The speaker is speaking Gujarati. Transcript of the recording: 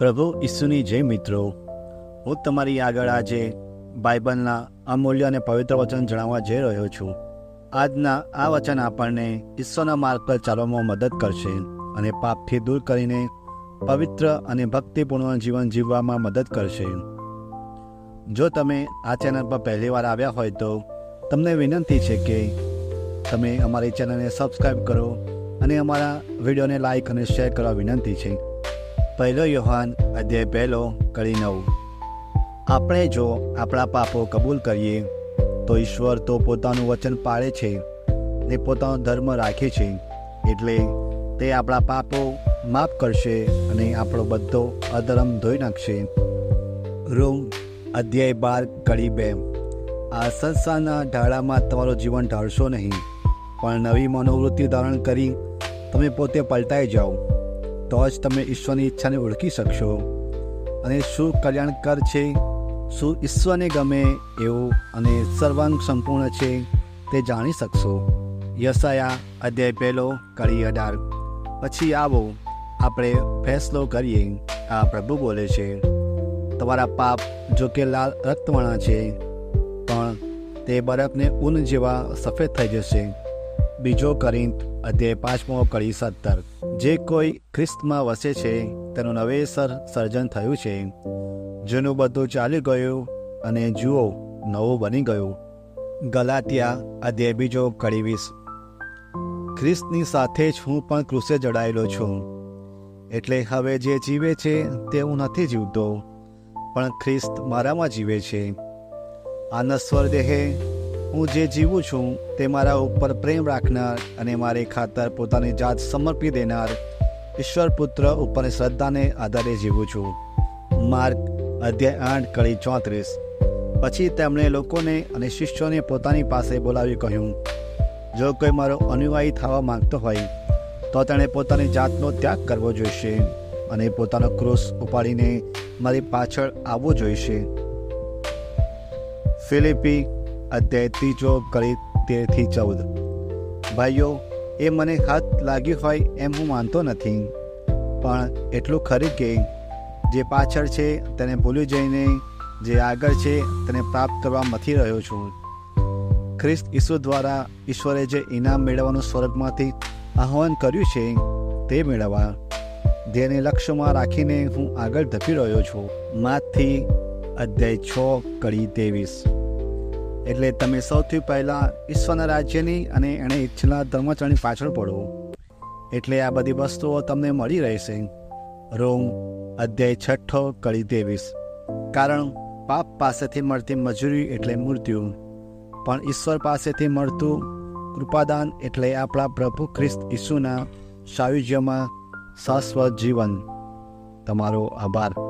પ્રભુ ઈસુની જય મિત્રો. હું તમારી આગળ આજે બાઇબલના અમૂલ્ય અને પવિત્ર વચન જણાવવા જઈ રહ્યો છું. આજના આ વચન આપણને ઈશ્વરના માર્ગ પર ચાલવામાં મદદ કરશે અને પાપથી દૂર કરીને પવિત્ર અને ભક્તિપૂર્ણ જીવન જીવવામાં મદદ કરશે. જો તમે આ ચેનલ પર પહેલી વાર આવ્યા હોય તો તમને વિનંતી છે કે તમે અમારી ચેનલને સબસ્ક્રાઈબ કરો અને અમારા વિડીયોને લાઈક અને શેર કરવા વિનંતી છે. પહેલો યોહાન અધ્યાય પહેલો કરી નવ. આપણે જો આપણા પાપો કબૂલ કરીએ, તો ઈશ્વર તો પોતાનું વચન પાળે છે ને પોતાનો ધર્મ રાખે છે, એટલે તે આપણા પાપો માફ કરશે અને આપણો બધો અધર્મ ધોઈ નાખશે. રૂમ અધ્યાય બાર કડી બે. આ સંસ્થાના ઢાળામાં તમારું જીવન ઢાળશો નહીં, પણ નવી મનોવૃત્તિ ધારણ કરી તમે પોતે પલટાઈ જાઓ. તો જ તમે ઈશ્વરની ઈચ્છાને ઓળખી શકશો. અને શું કલ્યાણકર છે? શું ઈશ્વરને ગમે એવું અને સર્વાંગ સંપૂર્ણ છે તે જાણી શકશો. યશાયા અધ્યાય પહેલો, કડી અઢાર. પછી આવો આપણે ફેસલો કરીએ. આ પ્રભુ બોલે છે, તમારા પાપ જો કે લાલ રક્તવાળા છે, પણ તે બરફને ઊન જેવા સફેદ થઈ જશે. બીજો કરીંત અધ્યાય પાંચમો, કડી સત્તર. જે કોઈ ખ્રિસ્તમાં વસે છે, તેનું નવેસર સર્જન થયું છે. જૂનું બધું ચાલી ગયું અને જુઓ, નવું બની ગયું. ગલાતિયા અધ્યાય બીજો કડી ખ્રિસ્તની સાથે જ હું પણ ક્રુસે જડાયેલો છું. એટલે હવે જે જીવે છે, તે હું નથી જીવતો, પણ ખ્રિસ્ત મારામાં જીવે છે. આ નશ્વર દેહે હું જે જીવું છું તે મારા ઉપર પ્રેમ રાખનાર અને મારે ખાતર પોતાની જાત સમર્પી દેનાર ઈશ્વર પુત્ર ઉપર શ્રદ્ધાને આધારે જીવું છું. માર્ક, અધ્યાય આઠ, કડી ચોત્રીસ. પછી તેમણે લોકોને અને શિષ્યોને પોતાની પાસે બોલાવી કહ્યું, જો કોઈ મારો અનુયાયી થવા માંગતો હોય, તો તેણે પોતાની જાતનો ત્યાગ કરવો જોઈશે અને પોતાનો ક્રોસ ઉપાડીને મારી પાછળ આવવો જોઈશે. ફિલિપી અધ્યાય ત્રીજો કરી તેરથી ચૌદ. ભાઈઓ, એ મને હાથ લાગ્યું હોય એમ હું માનતો નથી. પણ એટલું ખરી કે જે પાછળ છે તેને ભૂલી જઈને, જે આગળ છે તેને પ્રાપ્ત કરવા મથી રહ્યો છું. ખ્રિસ્ત ઈસુ દ્વારા ઈશ્વરે જે ઇનામ મેળવવાનું સ્વર્ગમાંથી આહવાન કર્યું છે, તે મેળવવા. જેને લક્ષ્યમાં રાખીને હું આગળ ધપી રહ્યો છું. માથી અધ્યાય છ, કડી ત્રેવીસ એટલે તમે સૌથી પહેલાં ઈશ્વરના રાજ્યની અને એણે ઈચ્છેલા ધર્મચરણી પાછળ પડો. એટલે આ બધી વસ્તુઓ તમને મળી રહેશે. રોમ, અધ્યાય છઠ્ઠો, કડી ત્રેવીસ. કારણ પાપ પાસેથી મળતી મજૂરી એટલે મૃત્યુ. પણ ઈશ્વર પાસેથી મળતું કૃપાદાન એટલે આપણા પ્રભુ ખ્રિસ્ત ઈસુના સાયુજ્યમાં શાશ્વત જીવન. તમારો આભાર.